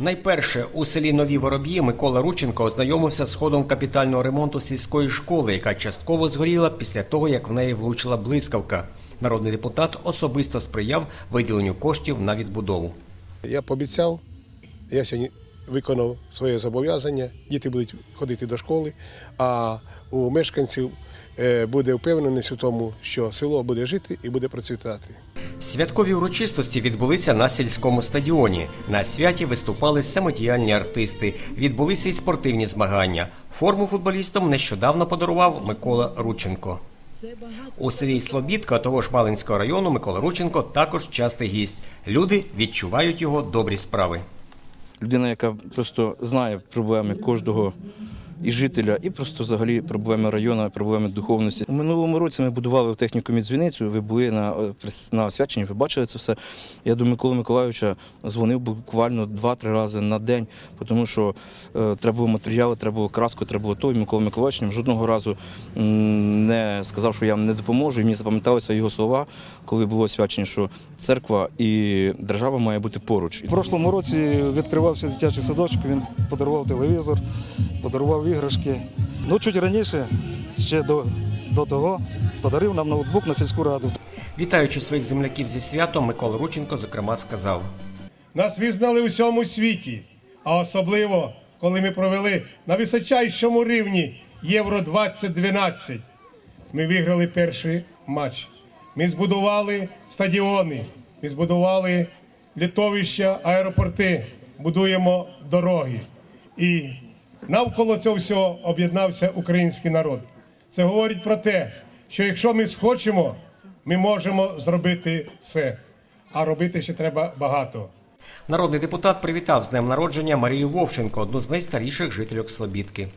Найперше у селі Нові Вороб'ї Микола Рученко ознайомився з ходом капітального ремонту сільської школи, яка частково згоріла після того, як в неї влучила блискавка. Народний депутат особисто сприяв виділенню коштів на відбудову. Я пообіцяв, я сьогодні виконав своє зобов'язання. Діти будуть ходити до школи, а у мешканців е, буде впевненість у тому, що село буде жити і буде процвітати. Святкові урочистості відбулися на сільському стадіоні. На святі виступали самодіяльні артисти. Відбулися й спортивні змагання. Форму футболістам нещодавно подарував Микола Рученко. У селі Слобідка того ж Малинського району Микола Рученко також частий гість. Люди відчувають його добрі справи. людина, яка просто знає проблеми кожного і жителя, і просто взагалі проблеми району, проблеми духовності. У минулому році ми будували в технікумі дзвіницю. Ви були на, е, на освяченні, ви бачили це все. Я до Миколи Миколайовича дзвонив буквально два-три рази на день, тому що е, треба було матеріали, треба було краску, треба було то. І Микола Миколайович нам жодного разу не сказав, що я не допоможу. І мені запам'яталися його слова, коли було освячення, що церква і держава має бути поруч. У прошлому році відкривався дитячий садочок, він подарував телевізор, подарував іграшки. Ну, чуть раніше, ще до, до того, подарив нам ноутбук на сільську раду. Вітаючи своїх земляків зі святом, Микола Рученко зокрема сказав. Нас визнали у всьому світі, а особливо, коли ми провели на височайшому рівні Євро 2012. Ми виграли перший матч. Ми збудували стадіони, ми збудували літовища, аеропорти, будуємо дороги. І навколо цього всього об'єднався український народ. Це говорить про те, що якщо ми схочемо, ми можемо зробити все. А робити ще треба багато. Народний депутат привітав з днем народження Марію Вовченко, одну з найстаріших жителів Слобідки.